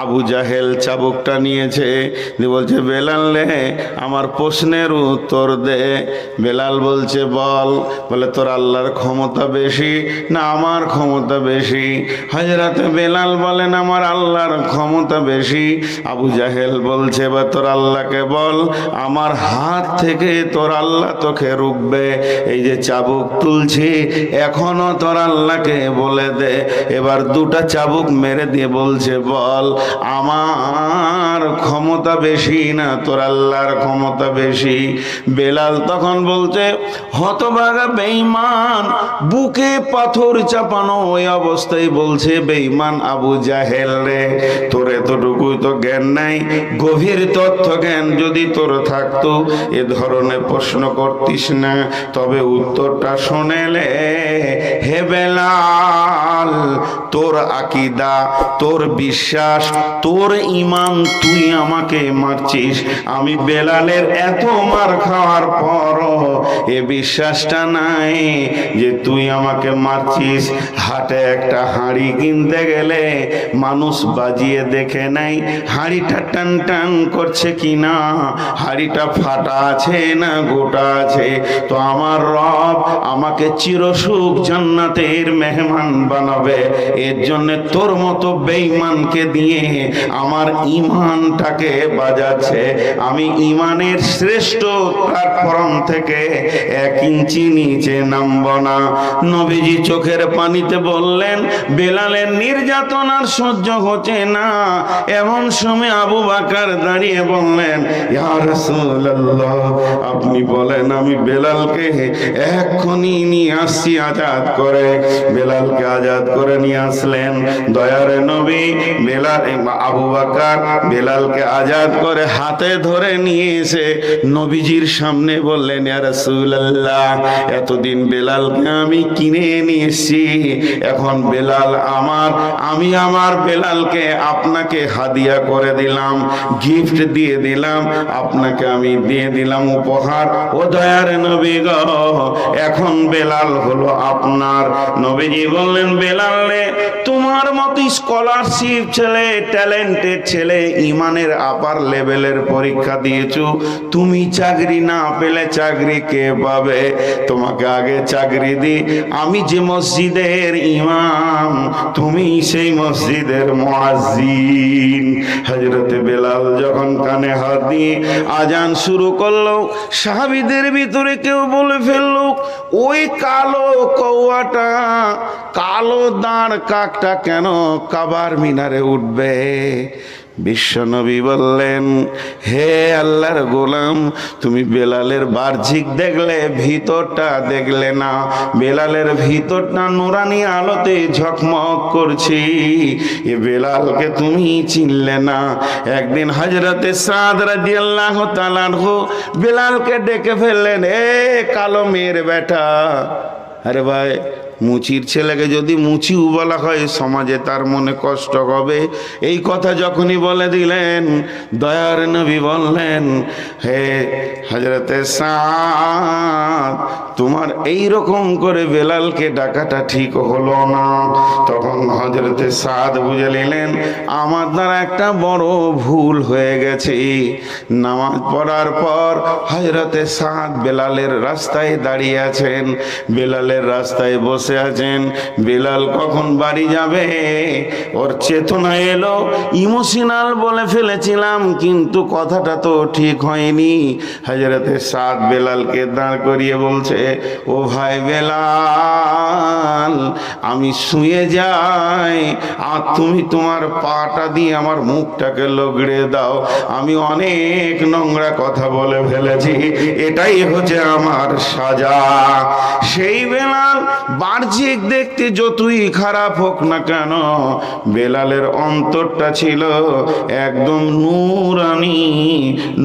আবু জাহেল চাবুকটা নিয়েছে। দিয়ে বলছে, বেলাল রে আমার প্রশ্নের উত্তর দে। বেলাল বলছে, বল। বলে, তোর আল্লাহর ক্ষমতা বেশি না আমার ক্ষমতা বেশি? হাজরাতে বেলাল বলেন, আমার আল্লাহর ক্ষমতা বেশি। আবু জাহেল বলছে বা তোর আল্লাহকে বল, আমার হাত থেকে তোর আল্লাহ তোকে রুখবে। এই যে চাবুক তুলছি, এখনও তোর আল্লাহকে বলে দে। এবার দুটা চাবুক মেরে দিয়ে বলছে, বল। আমার ক্ষমতা বেশি না, তোর আল্লাহর ক্ষমতা বেশি। বেলাল তখন বলছে হতবাগা বেঈমান, বুকে পাথর চাপানো ওই অবস্থায় বলছে, বেঈমান আবু জাহেল রে, তোর এতটুকুই তো জ্ঞান নাই। গভীর তথ্য জ্ঞান যদি তোর থাকতো, এ ধরনের প্রশ্ন করতিস না। তবে উত্তরটা শোনেলে হে বেলাল, তোর আকিদা, তোর বিশ্বাস তোর ইমান তুই আমাকে মারছিস। আমি বেলালের এত মার খাওয়ার পর এ বিশ্বাসটা নাই যে তুই আমাকে মারছিস। হাটে একটা হাঁড়ি কিনতে গেলে মানুষ বাজিয়ে দেখে নাই হাঁড়িটা টান টান করছে কি না হাঁড়িটা ফাটা আছে না গোটা আছে। তো আমার রব আমাকে চিরসুখ জান্নাতের মেহমান বানাবে। এর জন্য তোর মতো বেইমানকে দিয়ে আমার ইমানটাকে বাজাচ্ছে। আমি ইমানের শ্রেষ্ঠ প্ল্যাটফর্ম থেকে এক ইঞ্চি নিচে নামব না। নবীজি চোখের পানিতে বললেন, বেলালের নির্যাতন আর সহ্য হচ্ছে না। এমন সময় আবু বাকার দাঁড়িয়ে বললেন আপনি বলেন আমি বেলালকে এক্ষুনি নিয়ে আসছি আজাদ করে। বেলালকে আজাদ করে নিয়ে আসলেন। দয়ার নবী বেলাল আবু বাকার বেলালকে আজাদ করে হাতে ধরে নিয়ে নবীজির সামনে বললেন এতদিন বেলালকে আমি কিনে এখন বেলাল আমার, আমি আমার বেলালকে আপনাকে হাদিয়া করে দিলাম গিফট দিয়ে দিলাম, আপনাকে আমি দিয়ে দিলাম উপহার। ও দয়ার নবী গো, এখন বেলাল হলো আপনার। নবীজি বললেন, বেলাল রে, তোমার মতো স্কলারশিপ ছেলে ট্যালেন্টেড ছেলে, ইমানের আপার লেভেলের পরীক্ষা দিয়েছ। তুমি চাকরি না পেলে চাকরি কে পাবে? তোমাকে আগে চাকরি দি। আমি যে মসজিদের ইমাম, তুমি সেই মসজিদের মুয়াজ্জিন। হযরতে বেলাল যখন কানে হাত দিয়ে আজান শুরু করল, সাহাবিদের ভিতরে কেউ বলে ফেলল, ওই কালো কৌয়াটা, কালো দাঁড় কাকটা কেন কাবার মিনারে উঠবে? বিশ্বনবী বললেন, হে আল্লাহর গোলাম, তুমি বেলালের বাহ্যিক দেখলে, ভিতরটা দেখলে না। বেলালের ভিতরটা নুরানি আলোতে ঝকমক করছি। এ বেলালকে তুমি চিনলে না। একদিন হজরতে সাদ রাদিয়াল্লাহু তাআলা আনহু বেলালকে ডেকে ফেললেন, এ কালো মেয়ের বেটা। আরে ভাই মুচির ছেলেকে যদি মুচিও বলা হয়, সমাজে তার মনে কষ্ট হবে। এই কথা যখনই বলে দিলেন, দয়ার নবী বললেন, হে হজরতে সাদ, তোমার এই রকম করে বেলালকে ডাকাটা ঠিক হলো না। তখন হজরতে সাদ বুঝে নিলেন, আমার দ্বারা একটা বড় ভুল হয়ে গেছে। নামাজ পড়ার পর হজরতে সাদ বেলালের রাস্তায় দাঁড়িয়ে আছেন। বেলালের রাস্তায় বসে আছেন, বেলাল কখন বাড়ি যাবে? ওর চেতনা এলো, ইমোশনাল বলে ফেলেছিলাম, কিন্তু কথাটা তো ঠিক হয়নি। হাজরতে সাদ বেলালকে দাঁড় করিয়ে বলছে, ও ভাই বেলাল, আমি শুয়ে যাই, আর তুমি তোমার পাটা দিয়ে আমার মুখটাকে লগড়ে দাও। আমি অনেক নোংরা কথা বলে ফেলেছি, এটাই হচ্ছে আমার সাজা। সেই বেলাল বাহ্যিক দেখতে যতই খারাপ হোক না কেন বেলালের অন্তরটা ছিল একদম নূরানি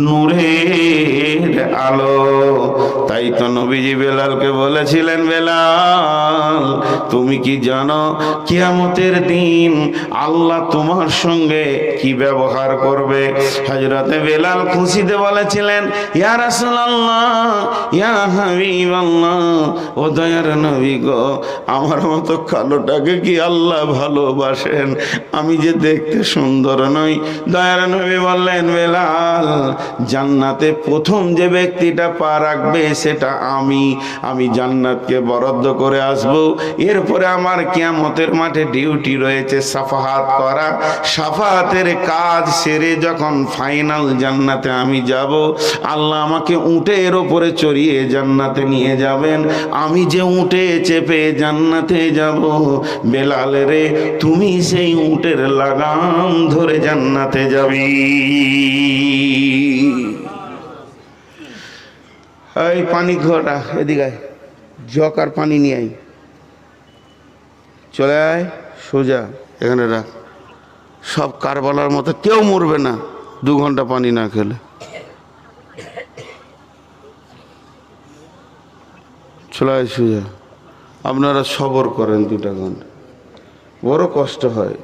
নূরের আলো। তাই তো নবীজি বেলালকে বলেছিলেন, বেলাল, তুমি কি জানো, কিয়ামতের দিন আল্লাহ তোমার সঙ্গে কি ব্যবহার করবে? হজরতে বেলাল খুশিতে বলেছিলেন, ইয়া রাসূলুল্লাহ, ইয়া হাবিবাল্লাহ, ও দয়ার নবী গো, আমার মতো কালোটাকে কি আল্লাহ ভালোবাসেন? আমি যে দেখতে সুন্দর নই। দয়ার নবী বললেন, বেলাল, জান্নাতে প্রথম যে ব্যক্তিটা পা রাখবে সেটা আমি। আমি জান্নাতকে বরাদ্দ করে আসব। এরপরে আমার কিয়ামতের মাঠে ডিউটি রয়েছে সাফাহাত করা। সাফাহাতের কাজ সেরে যখন ফাইনাল জান্নাতে আমি যাব, আল্লাহ আমাকে উটের ওপরে চড়িয়ে জান্নাতে নিয়ে যাবেন। আমি যে উঠে চেপে জান্নাতে যাব, বেলাল রে, তুমি সেই উটের লাগাম ধরে জান্নাতে যাবি। এই পানি ঘোটা এদিকে জক আর পানি নিয়ে আয়। চলে আয়, সোজা এখানে রাখ। সব কারবালার মতো কেউ মরবে না, দু ঘণ্টা পানি না খেলে। চলে আয় সোজা। আপনারা সবর করেন দুটা ঘণ্টা। বড় কষ্ট হয়।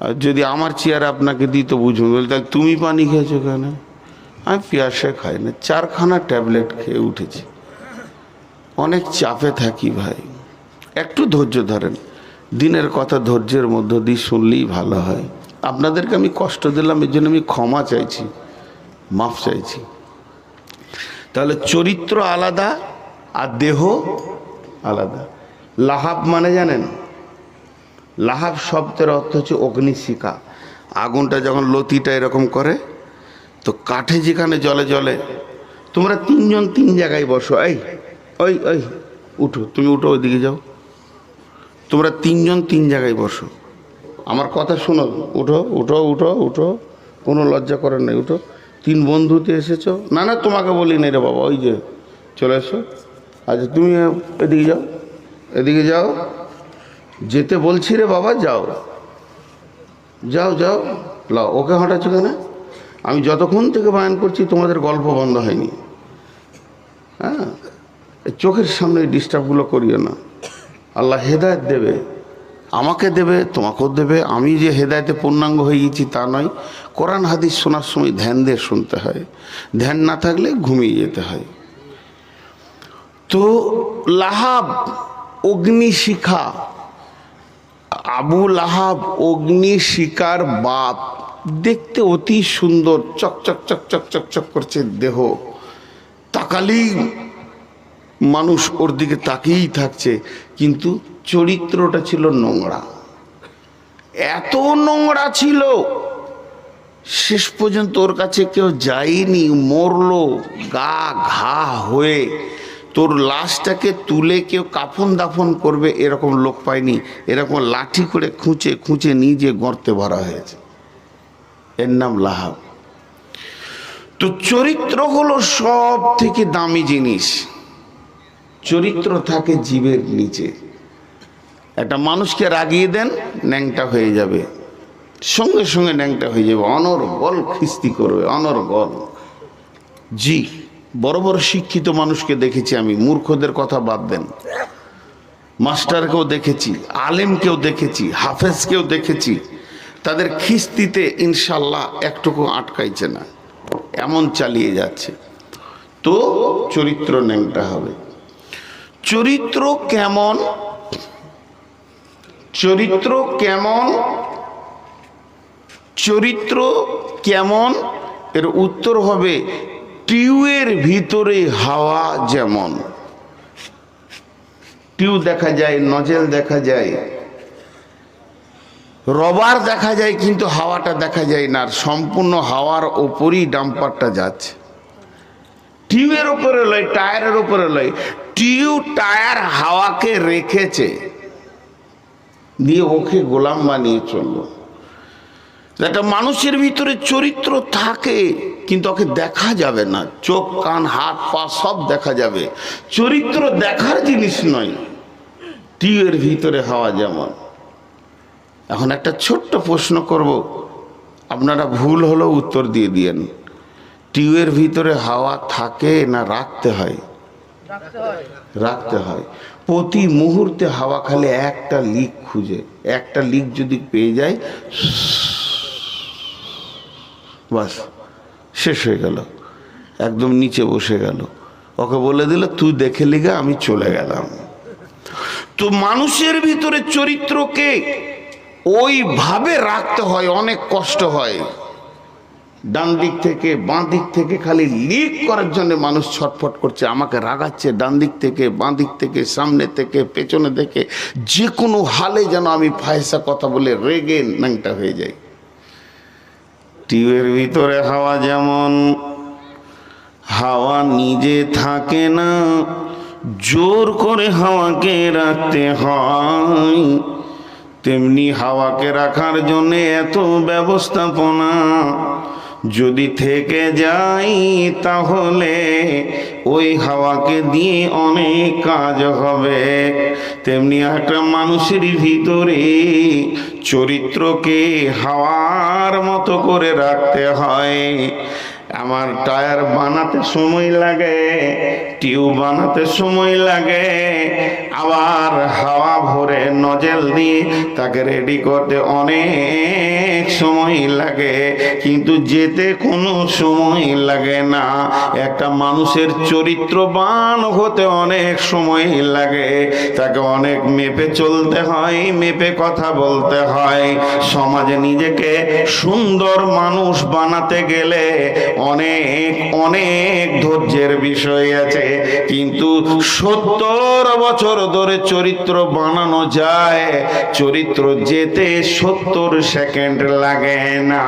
আর যদি আমার চেয়ার আপনাকে দিত বুঝুন। তাহলে তুমি পানি খেয়েছো কেন? আমি পেঁয়াসে খাই না চারখানা ট্যাবলেট খেয়ে উঠেছি। অনেক চাপে থাকি ভাই। একটু ধৈর্য ধরেন, দিনের কথা ধৈর্যের মধ্য দিয়ে শুনলেই ভালো হয়। আপনাদেরকে আমি কষ্ট দিলাম, এর জন্য আমি ক্ষমা চাইছি, মাফ চাইছি। তাহলে চরিত্র আলাদা আর দেহ আলাদা। লাহাব মানে জানেন? লাহাব শব্দের অর্থ হচ্ছে অগ্নিশিখা। আগুনটা যখন লতিটা এরকম করে তো কাঠে যেখানে জলে জলে, তোমরা তিনজন তিন জায়গায় বসো। এই, ওই ওই, উঠো, তুমি উঠো ওইদিকে যাও। তোমরা তিনজন তিন জায়গায় বসো। আমার কথা শোনো, উঠো উঠো উঠো উঠো, কোনো লজ্জা করার নেই, উঠো। তিন বন্ধুতে এসেছ? না না, তোমাকে বলি নাই রে বাবা, ওই যে, চলে এসো। আচ্ছা তুমি এদিকে যাও এদিকে যাও। যেতে বলছি রে বাবা, যাও। যাও যাও। লাও, ওকে হঠাৎ কেন? আমি যতক্ষণ থেকে বায়ন করছি, তোমাদের গল্প বন্ধ হয়নি। হ্যাঁ? চোখের সামনে ডিস্টার্বগুলো করিও না। আল্লাহ হেদায়ত দেবে। আমাকে দেবে, তোমাকেও দেবে। আমি যে হেদায়তে পূর্ণাঙ্গ হয়ে গেছি তা নয়। কোরআন, হাদিস শোনার সময় ধ্যান দিয়ে শুনতে হয়। ধ্যান না থাকলে ঘুমিয়ে যেতে হয়। তো লাহাব অগ্নিশিখা আবু লাহাব অগ্নিশিকার বাপ। দেখতে অতি সুন্দর চকচক চকচক চকচক করছে দেহ। তাকালেই মানুষ ওর দিকে তাকিয়েই থাকছে, কিন্তু চরিত্রটা ছিল নোংরা। এত নোংরা ছিল, শেষ পর্যন্ত ওর কাছে কেউ যায়নি, মরলো, গা ঘা হয়ে। তোর লাশটাকে তুলে কেউ কাফন দাফন করবে, এরকম লোক পায়নি। এরকম লাঠি করে খুঁচে খুঁচে নিজে গর্তে ভরা হয়েছে। এর নাম লাহাব। তো চরিত্র হলো সব থেকে দামি জিনিস। চরিত্র থাকে জীবের নিচে। একটা মানুষকে রাগিয়ে দেন, ন্যাংটা হয়ে যাবে। সঙ্গে সঙ্গে ন্যাংটা হয়ে যাবে। অনর্গল খিস্তি করবে, অনর্গল। জি, বড় বড় শিক্ষিত মানুষকে দেখেছি আমি, মূর্খদের কথা বাদ দেন। মাস্টারকেও দেখেছি, আলেমকেও দেখেছি, হাফেজকেও দেখেছি। তাদের খিস্তিতে ইনশাল্লাহ একটুকু আটকাইছে না। এমন চালিয়ে যাচ্ছে। তো চরিত্র ন্যাংটা হবে। চরিত্র কেমন? চরিত্র কেমন? চরিত্র কেমন? এর উত্তর হবে টিউয়ের ভিতরে হাওয়া যেমন। টিউ দেখা যায়, নজেল দেখা যায়। রবার দেখা যায়, কিন্তু হাওয়াটা দেখা যায় না, আর সম্পূর্ণ হাওয়ার ওপরই ডাম্পারটা যাচ্ছে। টিউবের ওপরে লয়, টায়ারের ওপরে লয়, টিউ টায়ার হাওয়াকে রেখেছে, দিয়ে ওকে গোলাম বানিয়ে চলল। একটা মানুষের ভিতরে চরিত্র থাকে, কিন্তু ওকে দেখা যাবে না। চোখ, কান, হাত, পা সব দেখা যাবে। চরিত্র দেখার জিনিস নয় টিউয়ের ভিতরে হাওয়া যেমন। এখন একটা ছোট্ট প্রশ্ন করব। আপনারা ভুল হলেও উত্তর দিয়ে দিয়েন। টিউয়ের ভিতরে হাওয়া থাকে না রাখতে হয়? রাখতে হয়। প্রতি মুহূর্তে হাওয়া খালি একটা লিক খুঁজে। একটা লিক যদি পেয়ে যায়, বাস, শেষ হয়ে গেল। একদম নিচে বসে গেল। ওকে বলে দিল, তুই দেখে লিগা আমি চলে গেলাম। তো মানুষের ভিতরে চরিত্রকে ওইভাবে রাখতে হয়, অনেক কষ্ট হয়। ডান দিক থেকে, বাঁ দিক থেকে খালি লিক করার জন্য মানুষ ছটফট করছে, আমাকে রাগাচ্ছে ডান দিক থেকে, বাঁ দিক থেকে, সামনে থেকে, পেছনে থেকে যে কোনো হালে যেন আমি ফায়সা কথা বলে রেগে ন্যাংটা হয়ে যাই। টিউবের ভিতরে হাওয়া যেমন, হাওয়া নিজে থাকে না, জোর করে হাওয়াকে রাখতে হয়। তেমনি হাওয়াকে রাখার জন্য এত ব্যবস্থাপনা। যদি থেকে যাই তাহলে ওই হাওয়াকে দিয়ে অনেক কাজ হবে। তেমনি একটা মানুষের ভিতরে চরিত্রকে হাওয়ার মতো করে রাখতে হয়। আমার টায়ার বানাতে সময় লাগে, টিউব বানাতে সময় লাগে, আবার হাওয়া ভরে নজেল দিয়ে তাকে রেডি করতে অনেক সময় লাগে, কিন্তু যেতে কোনো সময় লাগে না। একটা মানুষের চরিত্রবান হতে অনেক সময় লাগে। তাকে অনেক মেপে চলতে হয়, মেপে কথা বলতে হয়। সমাজে নিজেকে সুন্দর মানুষ বানাতে গেলে অনেক অনেক ধৈর্যের বিষয় আছে। কিন্তু সত্তর বছর ধরে চরিত্র বানানো যায়। চরিত্র যেতে সত্তর সেকেন্ড লাগে। না।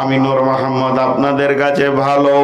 আমি নূর মোহাম্মদ আপনাদের কাছে ভালো।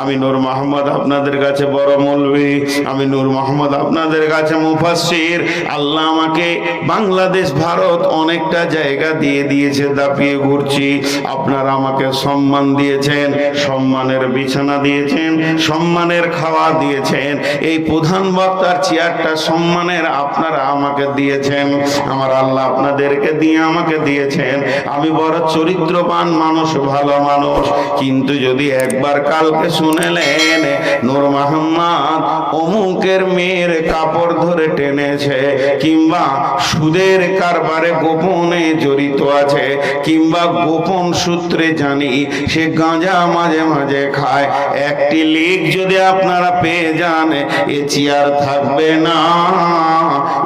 আমি নূর মোহাম্মদ আপনাদের কাছে বড় মৌলবী। আমি নূর মোহাম্মদ আপনাদের কাছে মুফাসির আল্লাহ আমাকে বাংলাদেশ, ভারত অনেকটা জায়গা দিয়ে দিয়েছে, দাপিয়ে ঘুরছি। আপনারা আমাকে সম্মান দিয়েছেন, সম্মানের বিছানা দিয়েছেন, সম্মানের খাওয়া দিয়েছেন। এই প্রধান বক্তার চেয়ারটা সম্মানের আপনারা আমাকে দিয়েছেন। আমার আল্লাহ আপনাদেরকে দিয়ে আমাকে দিয়েছেন। আমি বড় চরিত্রবান মানুষ, ভালো মানুষ। কিন্তু যদি একবার কালকে শুনেলেন, নূর মোহাম্মদ অমুকের মেয়ের কাপড় ধরে টেনেছে, কিংবা সুদের কারবারে গোপনে জড়িত আছে, কিংবা গোপন সূত্রে জানি সে গাঁজা মাঝে মাঝে খায়। একটি লিক যদি আপনারা পেয়ে যান, এ চেয়ার থাকবে না,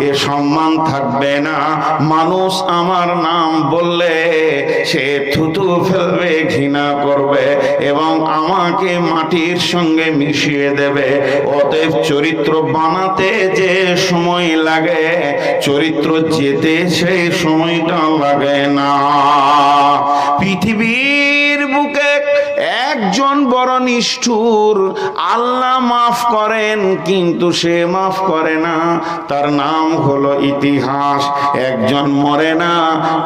এ সম্মান থাকবে না। মানুষ আমার নাম বললে সে থুতু ফেলবে, ঘৃণা করবে এবং আমাকে মাটির সঙ্গে মিশিয়ে দেবে। অতএব চরিত্র বানাতে যে সময় লাগে, চরিত্র যেতে সেই সময়টা লাগে না। পৃথিবীর বুকে একজন বড় নিষ্ঠুর, আল্লাহ মাফ করেন, কিন্তু সে মাফ করে না। তার নাম হলো ইতিহাস। একজন মরে না,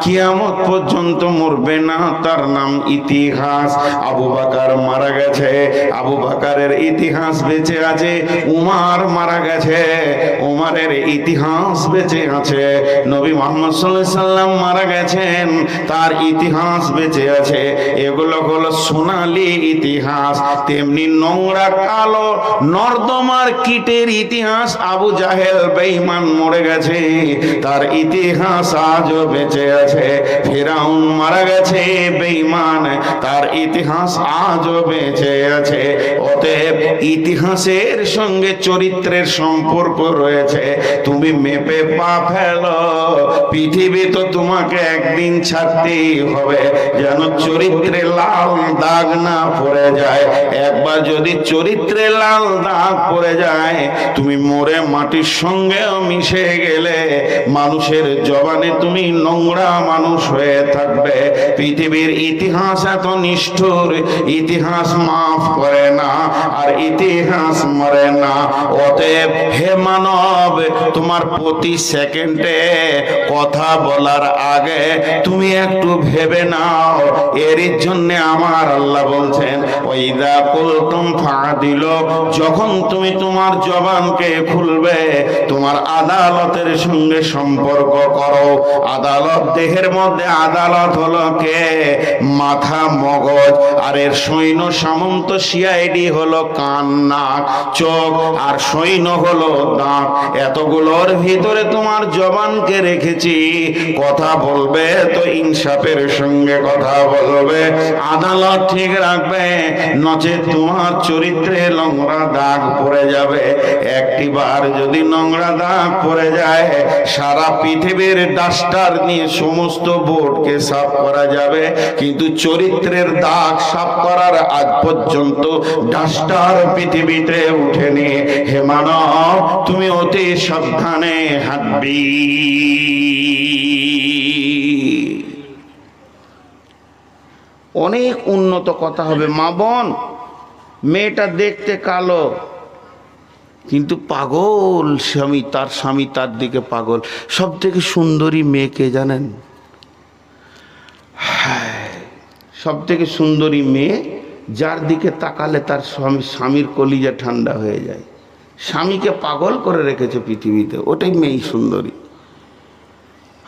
কিয়ামত পর্যন্ত মরবে না, তার নাম ইতিহাস। আবু বাকার মারা গেছে। আবু বাকারের ইতিহাস বেঁচে আছে, উমার মারা গেছে। উমারের ইতিহাস বেঁচে আছে। নবী মোহাম্মদ সাল্লাম মারা গেছেন, তার ইতিহাস বেঁচে আছে। এগুলো হলো সোনালি ইতিহাস, তেমনি নোংরা কালো নর্দমার কীটের ইতিহাস আবু জাহেল বেঈমান মরে গেছে। তার ইতিহাস আজও বেঁচে আছে। ফেরাউন মারা গেছে বেঈমান, তার ইতিহাস আজও বেঁচে আছে। অতএব ইতিহাসের সঙ্গে চরিত্রের সম্পর্ক রয়েছে। তুমি মেপে পা ফেলো। পৃথিবী তো তোমাকে একদিন ছাড়তেই হবে। যেন চরিত্রে লাল দাগ না পড়ে যায়। একবার যদি চরিত্রে লাল দাগ পড়ে যায়, তুমি মরে মাটির সঙ্গেও মিশে গেলে মানুষের জবানে তুমি নোংরা মানুষ হয়ে থাকবে। পৃথিবীর ইতিহাস এত নিষ্ঠুর, ইতিহাস মাফ করে না। আর ইতিহাস মরে না। অতএব, হে মানব, তোমার প্রতি সেকেন্ডে কথা বলার আগে তুমি একটু ভেবে নাও। এর জন্য আমার আল্লাহ বলছেন, ওইদা কুলতুম ফাদিল যখন তুমি তোমার জবানকে খুলবে, তোমার আদালতের সঙ্গে সম্পর্ক করো। আদালত, দেহের মধ্যে আদালত হলো কে? মাথা মগজ। আর এর সৈন্য সামন্ত সিআইডি হলো কান নাক চোখ আর সৈন্য হলো দাঁত। এতগুলোর ভিতরে তোমার জবানকে রেখেছি। কথা বলবে তো ইনসাফের সঙ্গে কথা বলবে। আদালত ঠিক রাখবে, নচে তোমার চরিত্রে নোংরা দাগ পড়ে যাবে। একটিবার যদি নোংরা দাগ পড়ে যায়, সারা পৃথিবীর ডাস্টার নিয়ে সমস্ত বোর্ডকে সাফ করা যাবে। কিন্তু চরিত্রের দাগ সাফ করার আজ পর্যন্ত ডাস্টার পৃথিবীতে উঠেনি। হে মানব, তুমি অতি সাবধানে হাঁটবি। অনেক উন্নত কথা হবে, মা বোন। মেয়েটা দেখতে কালো, কিন্তু পাগল স্বামী, তার স্বামী তার দিকে পাগল। সব থেকে সুন্দরী মেয়েকে জানেন? সব থেকে সুন্দরী মেয়ে যার দিকে তাকালে তার স্বামী, স্বামীর কলিজা ঠান্ডা হয়ে যায়। স্বামীকে পাগল করে রেখেছে পৃথিবীতে, ওটাই মেয়ে সুন্দরী।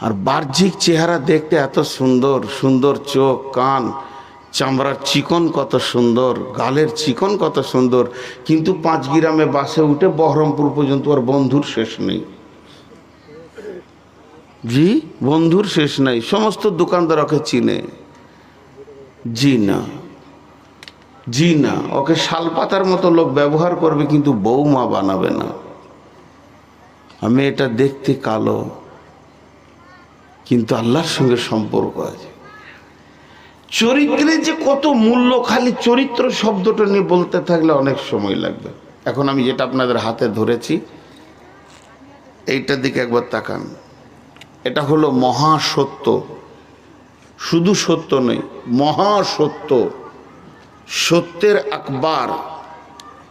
আর বাহ্যিক চেহারা দেখতে এত সুন্দর সুন্দর চোখ, কান, চামড়ার চিকন কত সুন্দর, গালের চিকন কত সুন্দর, কিন্তু পাঁচ গ্রামে বাসে উঠে বহরমপুর পর্যন্ত ওর বন্ধুর শেষ নেই। জি, বন্ধুর শেষ নেই, সমস্ত দোকানদার ওকে চিনে। জি না। জি না, ওকে শালপাতার মতো লোক ব্যবহার করবে কিন্তু বৌমা বানাবে না। আমি এটা দেখতে কালো, কিন্তু আল্লাহর সঙ্গে সম্পর্ক আছে। চরিত্রে যে কত মূল্য, খালি চরিত্র শব্দটা নিয়ে বলতে থাকলে অনেক সময় লাগবে। এখন আমি যেটা আপনাদের হাতে ধরেছি, এইটার দিকে একবার তাকান। এটা হলো মহাসত্য। শুধু সত্য নেই মহাসত্য। সত্যের আকবার,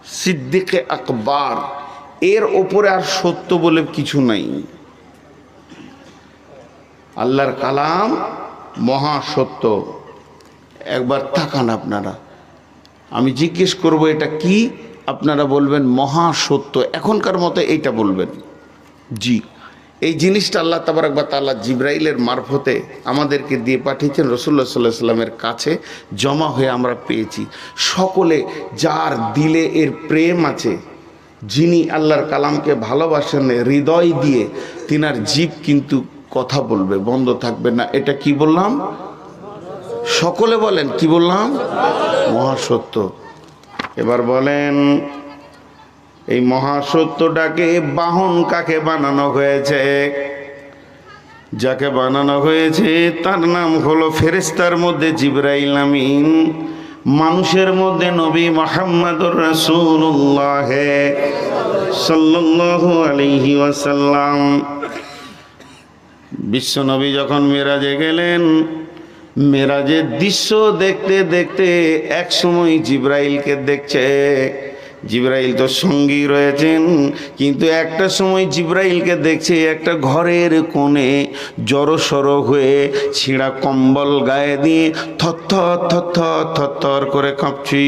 সিদ্দিকে আকবার, এর ওপরে আর সত্য বলে কিছু নাই। আল্লাহর কালাম মহা সত্য। একবার তাকান আপনারা। আমি জিজ্ঞেস করব, এটা কি? আপনারা বলবেন মহা সত্য। এখনকার মতো এইটা বলবেন। জি। এই জিনিসটা আল্লাহ তাবার বা তাল্লাহ জিব্রাইলের মারফতে আমাদেরকে দিয়ে পাঠিয়েছেন রসুল্লাহ সাল্লাহ সাল্লামের কাছে জমা হয়ে আমরা পেয়েছি। সকলে যার দিলে এর প্রেম আছে, যিনি আল্লাহর কালামকে ভালোবাসেন, হৃদয় দিয়ে তিনার জীব কিন্তু কথা বলবে, বন্ধ থাকবে না। এটা কি বললাম? সকলে বলেন, কি বললাম? মহাসত্য। এবার বলেন এই মহাসত্যটাকে বাহন কাকে বানানো হয়েছে? যাকে বানানো হয়েছে, তার নাম হলো ফেরেস্তার মধ্যে জিব্রাইল আমিন। মানুষের মধ্যে নবী মোহাম্মদুর রাসূলুল্লাহ সাল্লাল্লাহু আলাইহি ওয়াসাল্লাম। বিশ্বনবী যখন মেরাজে গেলেন, মেরাজের দৃশ্য দেখতে দেখতে এক সময় জিব্রাইলকে দেখছে। জিব্রাইল তো সঙ্গী রয়েছেন, কিন্তু একটা সময় জিব্রাইলকে দেখছে একটা ঘরের কোণে জড়সড় হয়ে ছিঁড়া কম্বল গায়ে দিয়ে থর থর থর থর করে কাঁপছি।